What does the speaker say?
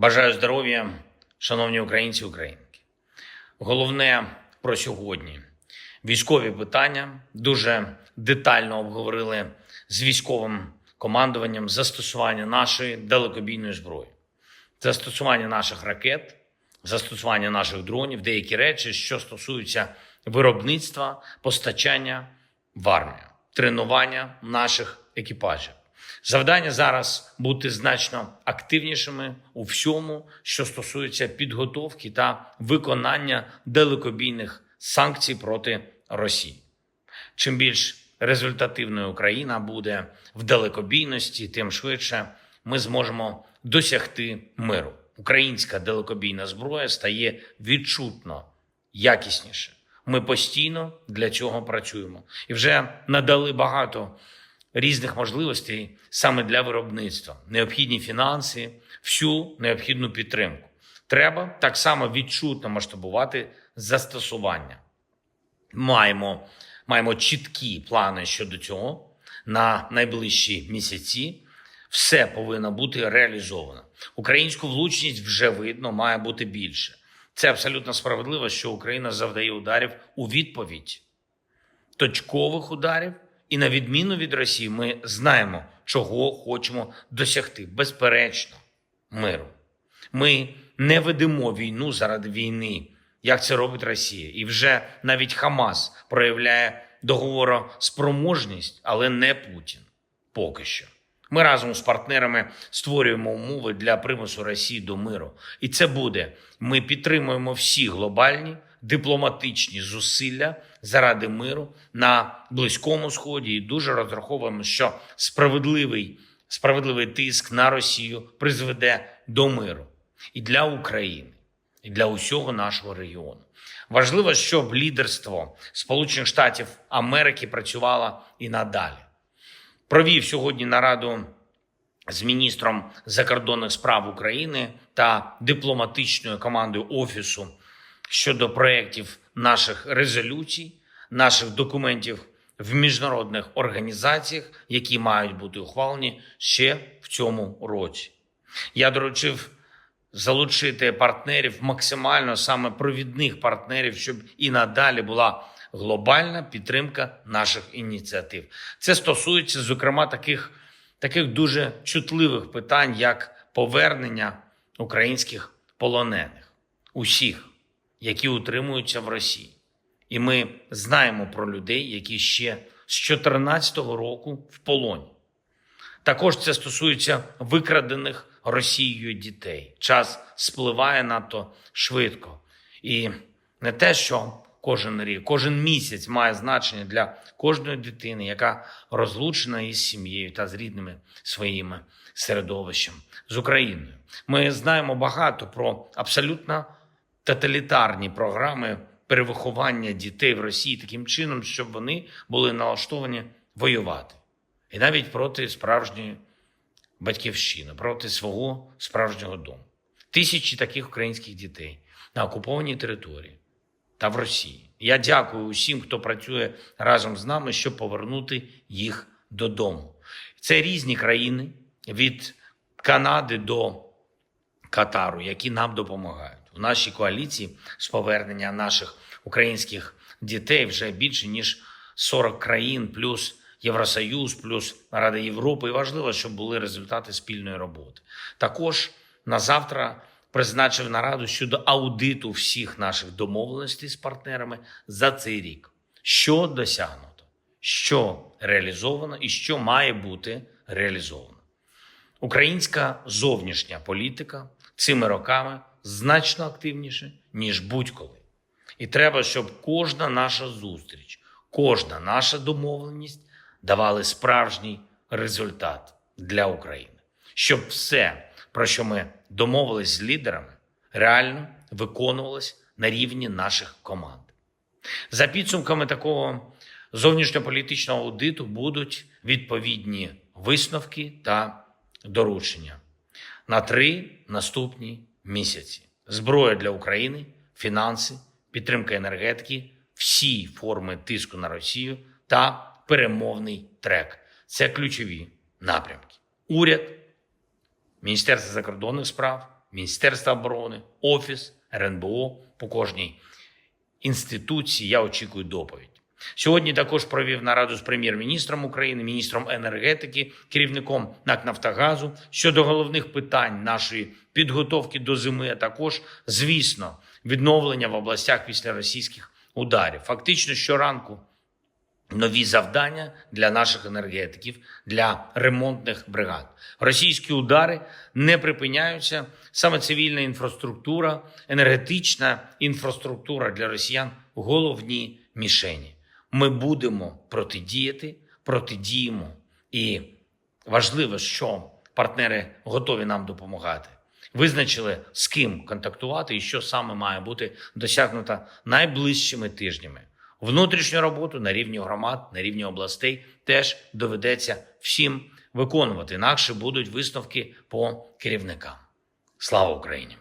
Бажаю здоров'я, шановні українці українки. Головне про сьогодні. Військові питання дуже детально обговорили з військовим командуванням застосування нашої далекобійної зброї, застосування наших ракет, застосування наших дронів, деякі речі, що стосуються виробництва, постачання в армію, тренування наших екіпажів. Завдання зараз бути значно активнішими у всьому, що стосується підготовки та виконання далекобійних санкцій проти Росії. Чим більш результативною Україна буде в далекобійності, тим швидше ми зможемо досягти миру. Українська далекобійна зброя стає відчутно якісніше. Ми постійно для цього працюємо і вже надали багато різних можливостей саме для виробництва, необхідні фінанси, всю необхідну підтримку. Треба так само відчутно масштабувати застосування. Маємо, маємо чіткі плани щодо цього на найближчі місяці. Все повинно бути реалізовано. Українську влучність вже видно, має бути більше. Це абсолютно справедливо, що Україна завдає ударів у відповідь точкових ударів, і на відміну від Росії, ми знаємо, чого хочемо досягти. Безперечно, миру. Ми не ведемо війну заради війни, як це робить Росія. І вже навіть Хамас проявляє договороспроможність, але не Путін. Поки що. Ми разом з партнерами створюємо умови для примусу Росії до миру. І це буде. Ми підтримуємо всі глобальні дипломатичні зусилля заради миру на Близькому Сході і дуже розраховуємо, що справедливий, справедливий тиск на Росію призведе до миру і для України, і для усього нашого регіону. Важливо, щоб лідерство Сполучених Штатів Америки працювало і надалі. Провів сьогодні нараду з міністром закордонних справ України та дипломатичною командою офісу щодо проєктів наших резолюцій, наших документів в міжнародних організаціях, які мають бути ухвалені ще в цьому році. Я доручив залучити партнерів максимально саме провідних партнерів, щоб і надалі була глобальна підтримка наших ініціатив. Це стосується, зокрема, таких, таких дуже чутливих питань, як повернення українських полонених, усіх, які утримуються в Росії. І ми знаємо про людей, які ще з 2014 року в полоні. Також це стосується викрадених Росією дітей. Час спливає надто швидко. І не те, що кожен рік, кожен місяць має значення для кожної дитини, яка розлучена із сім'єю та з рідними своїми середовищем з Україною. Ми знаємо багато про абсолютно тоталітарні програми перевиховання дітей в Росії таким чином, щоб вони були налаштовані воювати, і навіть проти справжньої батьківщини, проти свого справжнього дому. Тисячі таких українських дітей на окупованій території та в Росії. Я дякую усім, хто працює разом з нами, щоб повернути їх додому. Це різні країни від Канади до Катару, які нам допомагають. У нашій коаліції з повернення наших українських дітей вже більше ніж 40 країн, плюс Євросоюз, плюс Рада Європи. І важливо, щоб були результати спільної роботи. Також на завтра призначив нараду щодо аудиту всіх наших домовленостей з партнерами за цей рік. Що досягнуто, що реалізовано і що має бути реалізовано. Українська зовнішня політика цими роками значно активніше, ніж будь-коли. І треба, щоб кожна наша зустріч, кожна наша домовленість давали справжній результат для України, щоб все, про що ми домовились з лідерами, реально виконувалось на рівні наших команд. За підсумками такого зовнішньополітичного аудиту будуть відповідні висновки та доручення на три наступні місяці: зброя для України, фінанси, підтримка енергетики, всі форми тиску на Росію та перемовний трек. Це ключові напрямки. Уряд, Міністерство закордонних справ, Міністерства оборони, Офіс, РНБО по кожній інституції. Я очікую доповідь. Сьогодні також провів нараду з прем'єр-міністром України, міністром енергетики, керівником НАК Нафтогазу щодо головних питань нашої підготовки до зими, а також, звісно, відновлення в областях після російських ударів. Фактично щоранку нові завдання для наших енергетиків, для ремонтних бригад. Російські удари не припиняються. Саме цивільна інфраструктура, енергетична інфраструктура для росіян головні мішені. Ми будемо протидіяти, протидіємо. І важливо, що партнери готові нам допомагати. Визначили, з ким контактувати і що саме має бути досягнуто найближчими тижнями. Внутрішню роботу на рівні громад, на рівні областей теж доведеться всім виконувати. Інакше будуть висновки по керівникам. Слава Україні!